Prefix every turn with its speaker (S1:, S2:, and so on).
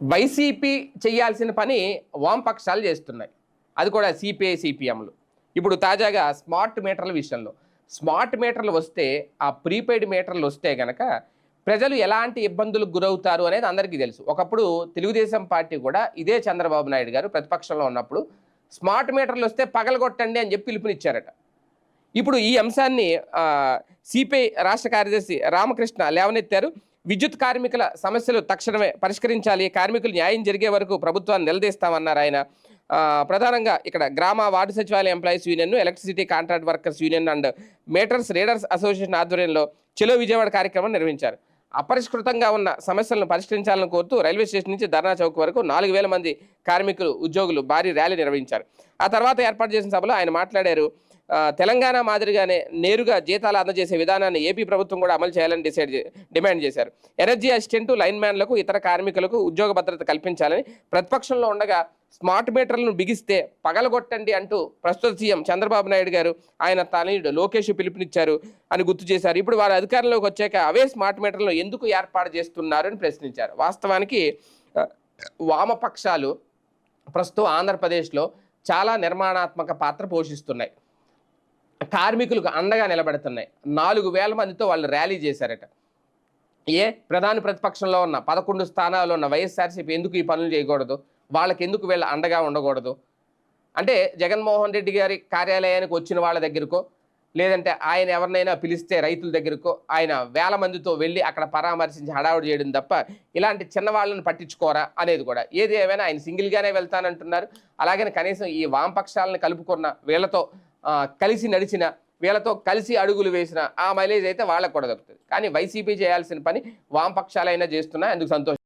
S1: YCP చేయాల్సిన పని వామపక్షాలు చేస్తున్నాయి. అది కూడా సిపిఐ సిపిఎంలు ఇప్పుడు తాజాగా స్మార్ట్ మీటర్ల విషయంలో స్మార్ట్ మీటర్లు వస్తే ఆ ప్రీపెయిడ్ మీటర్లు వస్తే గనక ప్రజలు ఎలాంటి ఇబ్బందులకు గురవుతారు అనేది అందరికీ తెలుసు. ఒకప్పుడు తెలుగుదేశం పార్టీ కూడా ఇదే చంద్రబాబు నాయుడు గారు ప్రతిపక్షంలో ఉన్నప్పుడు స్మార్ట్ మీటర్లు వస్తే పగలగొట్టండి అని చెప్పి పిలుపునిచ్చారట. ఇప్పుడు ఈ అంశాన్ని సిపిఐ రాష్ట్ర కార్యదర్శి రామకృష్ణ లేవనెత్తారు. విద్యుత్ కార్మికుల సమస్యలు తక్షణమే పరిష్కరించాలి. కార్మికులు న్యాయం జరిగే వరకు ప్రభుత్వాన్ని నిలదీస్తామన్నారు ఆయన. ప్రధానంగా ఇక్కడ గ్రామ వార్డు సచివాలయ employees union electricity contract workers union and meters readers association ఆధ్వర్యంలో చెలో విజయవాడ కార్యక్రమం నిర్వహించారు. అపరిష్కృతంగా ఉన్న సమస్యలను పరిష్కరించాలని కోరుతూ రైల్వే స్టేషన్ నుంచి ధర్నా చౌక్ వరకు నాలుగు వేల మంది కార్మికులు ఉద్యోగులు భారీ ర్యాలీ నిర్వహించారు. ఆ తర్వాత ఏర్పాటు చేసిన సభలో ఆయన మాట్లాడారు. తెలంగాణ మాదిరిగానే నేరుగా జీతాలు అందజేసే విధానాన్ని ఏపీ ప్రభుత్వం కూడా అమలు చేయాలని డిసైడ్ డిమాండ్ చేశారు. ఎనర్జీ అసిస్టెంట్ లైన్ మ్యాన్లకు ఇతర కార్మికులకు ఉద్యోగ భద్రత కల్పించాలని ప్రతిపక్షంలో ఉండగా స్మార్ట్ మీటర్లను బిగిస్తే పగలగొట్టండి అంటూ ప్రస్తుత సీఎం చంద్రబాబు నాయుడు గారు ఆయన తనయుడు లోకేష్ పిలుపునిచ్చారు అని గుర్తు చేశారు. ఇప్పుడు వారు అధికారంలోకి వచ్చాక అవే స్మార్ట్ మీటర్లను ఎందుకు ఏర్పాటు చేస్తున్నారు అని ప్రశ్నించారు. వాస్తవానికి వామపక్షాలు ప్రస్తుతం ఆంధ్రప్రదేశ్లో చాలా నిర్మాణాత్మక పాత్ర పోషిస్తున్నాయి. కార్మికులకు అండగా నిలబెడుతున్నాయి. నాలుగు వేల మందితో వాళ్ళు ర్యాలీ చేశారట. ఏ ప్రధాన ప్రతిపక్షంలో ఉన్న పదకొండు స్థానాల్లో ఉన్న వైఎస్ఆర్సీపీ ఎందుకు ఈ పనులు చేయకూడదు? వాళ్ళకి ఎందుకు వీళ్ళ అండగా ఉండకూడదు? అంటే జగన్మోహన్ రెడ్డి గారి కార్యాలయానికి వచ్చిన వాళ్ళ దగ్గరకో లేదంటే ఆయన ఎవరినైనా పిలిస్తే రైతుల దగ్గరకో ఆయన వేల మందితో వెళ్ళి అక్కడ పరామర్శించి హడావుడి చేయడం తప్ప ఇలాంటి చిన్న వాళ్ళని పట్టించుకోరా అనేది కూడా. ఏది ఏమైనా ఆయన సింగిల్గానే వెళ్తానంటున్నారు. అలాగని కనీసం ఈ వామపక్షాలను కలుపుకున్న వీళ్ళతో కలిసి నడిచిన వీళ్ళతో కలిసి అడుగులు వేసిన ఆ మైలేజ్ అయితే వాళ్ళకు కూడా దొరుకుతుంది కానీ వైసీపీ చేయాల్సిన పని వామపక్షాలైనా చేస్తున్నా ఎందుకు సంతోషం?